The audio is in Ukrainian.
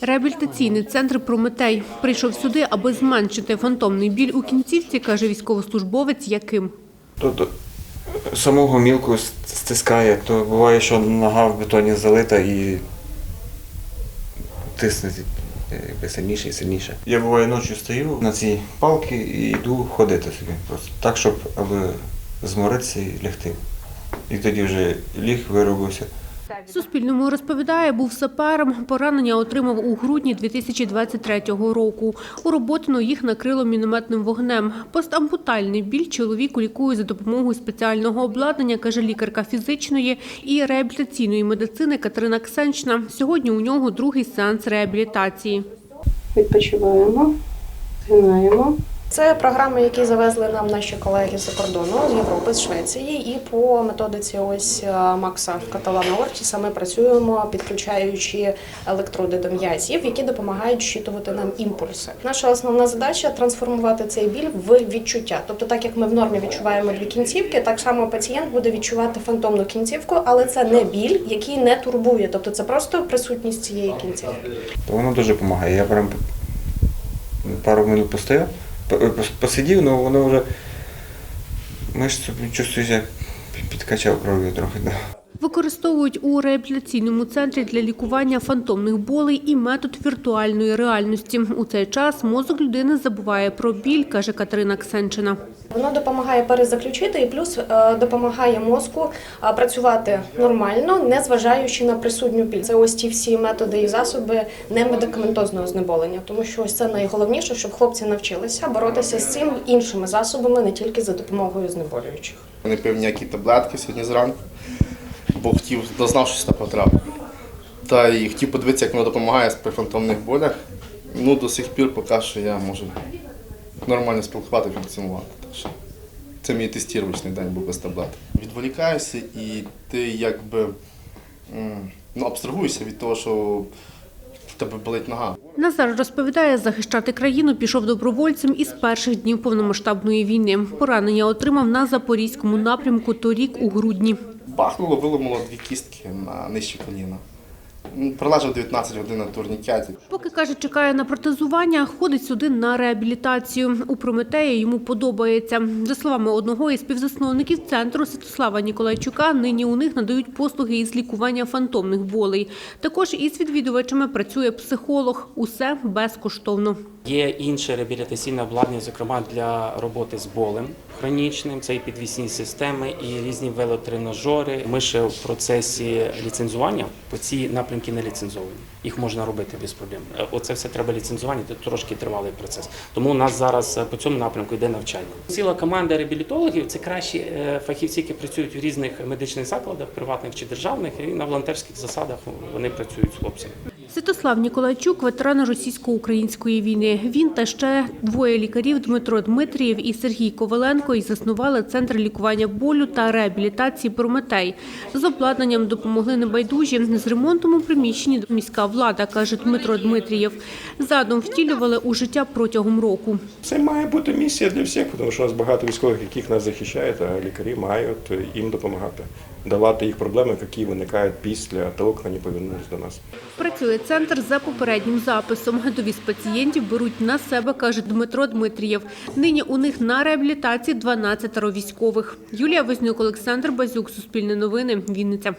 Реабілітаційний центр Прометей прийшов сюди, аби зменшити фантомний біль у кінцівці, каже військовослужбовець Яким. Тут самого мілку стискає, то буває, що нога в бетоні залита і тисне сильніше і сильніше. Я буває ночі стою на цій палці і йду ходити собі. Просто так, щоб аби зморитися і лягти. І тоді вже ліг, виробився. Суспільному розповідає, був сапером. Поранення отримав у грудні 2023 року. У роботину їх накрило мінометним вогнем. Постампутальний біль чоловіку лікує за допомогою спеціального обладнання, каже лікарка фізичної і реабілітаційної медицини Катерина Ксенчна. Сьогодні у нього другий сеанс реабілітації. Відпочиваємо, згинаємо. Це програми, які завезли нам наші колеги з-за кордону, з Європи, з Швеції. І по методиці ось е, Макса Каталана Ортіса ми працюємо, підключаючи електроди до м'язів, які допомагають щитувати нам імпульси. Наша основна задача трансформувати цей біль в відчуття. Тобто, так як ми в нормі відчуваємо дві кінцівки, так само пацієнт буде відчувати фантомну кінцівку, але це не біль, який не турбує. Тобто це просто присутність цієї кінцівки. Воно дуже допомагає. Я прям пару минут постояв, по- пос- посидів, але воно вже мишцю чувствуєш, як підкачав кров'ю трохи. Да. Використовують у реабілітаційному центрі для лікування фантомних болей і метод віртуальної реальності. У цей час мозок людини забуває про біль, каже Катерина Ксенчина. Воно допомагає перезаключити і плюс е, допомагає мозку е, працювати нормально, не зважаючи на присутню біль. Це ось ті всі методи і засоби немедикаментозного знеболення, тому що ось це найголовніше, щоб хлопці навчилися боротися з цим іншими засобами, не тільки за допомогою знеболюючих. Не пив ніякі таблетки сьогодні зранку, бо хотів дознав, що сюди потрапив. Та і хотів подивитися, як воно допомагає при фантомних болях. Ну, до сих пір поки що я можу нормально спілкувати, функціонувати. Так що це мій тестувальний день був без таблеток. Відволікаюся і ти якби ну, абстрагуєшся від того, що в тебе болить нога. Назар розповідає, захищати країну пішов добровольцем із перших днів повномасштабної війни. Поранення отримав на запорізькому напрямку торік у грудні. Бахнуло, виламало дві кістки на нижче коліна. М, Пролежав 19 годин на турнікеті. Поки каже, чекає на протезування, ходить сюди на реабілітацію. У Прометеї йому подобається. За словами одного із співзасновників центру Святослава Ніколайчука, нині у них надають послуги із лікування фантомних болей. Також із відвідувачами працює психолог. Усе безкоштовно. Є інше реабілітаційне обладнання, зокрема для роботи з болем хронічним. Це і підвісні системи, і різні велотренажери. Ми ще в процесі ліцензування, по цій ці напрямки не ліцензовані. Їх можна робити без проблем. Е, Оце все треба ліцензування, це трошки тривалий процес. Тому у нас зараз е, по цьому напрямку йде навчання. Ціла команда реабілітологів це кращі е, фахівці, які працюють в різних медичних закладах, приватних чи державних, і на волонтерських засадах вони працюють з хлопцями. Святослав Ніколайчук, ветеран російсько-української війни. Він та ще двоє лікарів Дмитро Дмитрієв і Сергій Коваленко і заснували центр лікування болю та реабілітації Прометей. З обладнанням допомогли небайдужі. З ремонтом у приміщенні міська влада, каже Дмитро Дмитрієв. Задум втілювали у життя протягом року. Це має бути місія для всіх, тому що у нас багато військових, яких нас захищають, а лікарі мають їм допомагати, давати їх проблеми, які виникають після того, як вони повернулися до нас. Працює центр за попереднім записом. Довіз пацієнтів беруть на себе, каже Дмитро Дмитрієв. Нині у них на реабілітації 12 військових. Юлія Вознюк, Олександр Базюк, Суспільне новини, Вінниця.